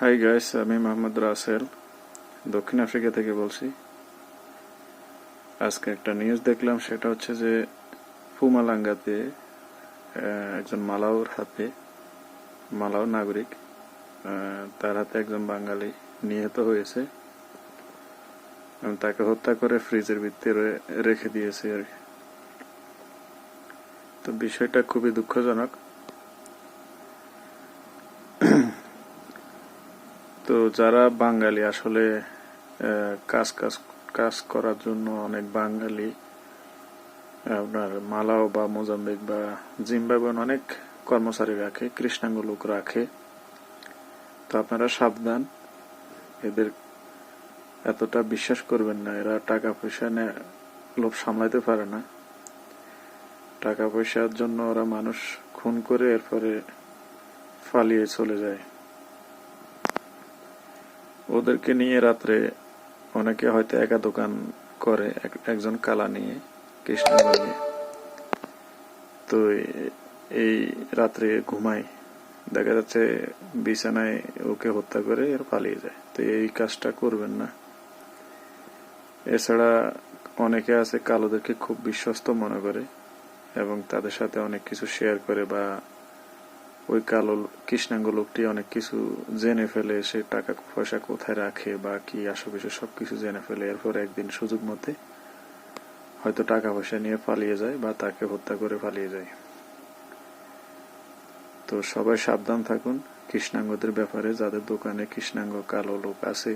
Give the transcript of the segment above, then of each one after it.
Hi guys আমি মোহাম্মদ রাসেল। দক্ষিণ Africa থেকে বলছি। আজকে একটা নিউজ দেখলাম সেটা হচ্ছে যে পুমালাঙ্গাতে আহ, একজন মালাউর হাতে মালাউ নাগরিক তার হাতে একজন বাঙালি নিহত হয়েছে। এবং তাকে হত্যা করে ফ্রিজের ভিতরে রেখে দিয়েছে আর কি। তো বিষয়টা খুবই দুঃখজনক। তো যারা বাঙালি, আসলে কাজ কাজ কাজ করার জন্য অনেক বাঙালি, আপনার মালাও বা মোজাম্বিক বা জিম্বাবুয়ান অনেক কর্মচারী রাখে, কৃষ্ণাঙ্গ লোক রাখে। তো আপনারা সাবধান, এদের এতটা বিশ্বাস করবেন না, এরা টাকা পয়সা লোভ সামলাইতে পারে না। টাকা পয়সার জন্য ওরা মানুষ খুন করে এরপরে পালিয়ে চলে যায়। ওদেরকে নিয়ে রাত্রে অনেকে হয়তো একা দোকান করে, এক- একজন কালা নিয়ে নিয়ে। তো এই রাত্রে ঘুমায়। দেখা যাচ্ছে বিছানায় ওকে হত্যা করে আর পালিয়ে যায়। তো এই কাজটা করবেন না। এছাড়া অনেকে আছে কালোদেরকে খুব বিশ্বস্ত মনে করে এবং তাদের সাথে অনেক কিছু শেয়ার করে বা ওই কালো কৃষ্ণাঙ্গ লোকটি অনেক কিছু জেনে ফেলে, সে টাকা পয়সা কোথায় রাখে বা কি আশেপাশে সবকিছু জেনে ফেলে। এরপর একদিন সুযোগ মতে হয়তো টাকা পয়সা নিয়ে পালিয়ে যায় বা তাকে হত্যা করে পালিয়ে যায়। তো সবাই সাবধান থাকুন, কৃষ্ণাঙ্গদের ব্যাপারে যাদের দোকানে কৃষ্ণাঙ্গ কালো লোক আছে,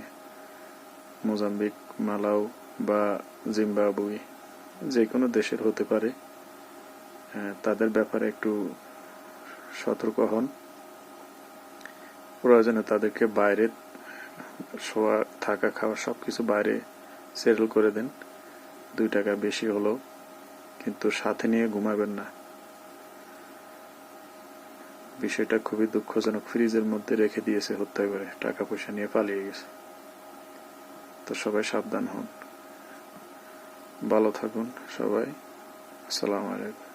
মোজাম্বিক, মালাও বা জিম্বাবুই যে কোনো দেশের হতে পারে তাদের ব্যাপারে একটু সতর্ক হন। প্রয়োজনে তাদেরকে বাইরে শোয়া, থাকা, খাওয়া সবকিছু বাইরে সেটেল করে দেন। দুই টাকা বেশি হলো, কিন্তু সাথে নিয়ে ঘুমাবেন না। বিষয়টা খুবই দুঃখজনক। ফ্রিজের মধ্যে রেখে দিয়েছে হত্যা করে টাকা পয়সা নিয়ে পালিয়ে গেছে। তো সবাই সাবধান হন। ভালো থাকুন সবাই। আসসালামু আলাইকুম।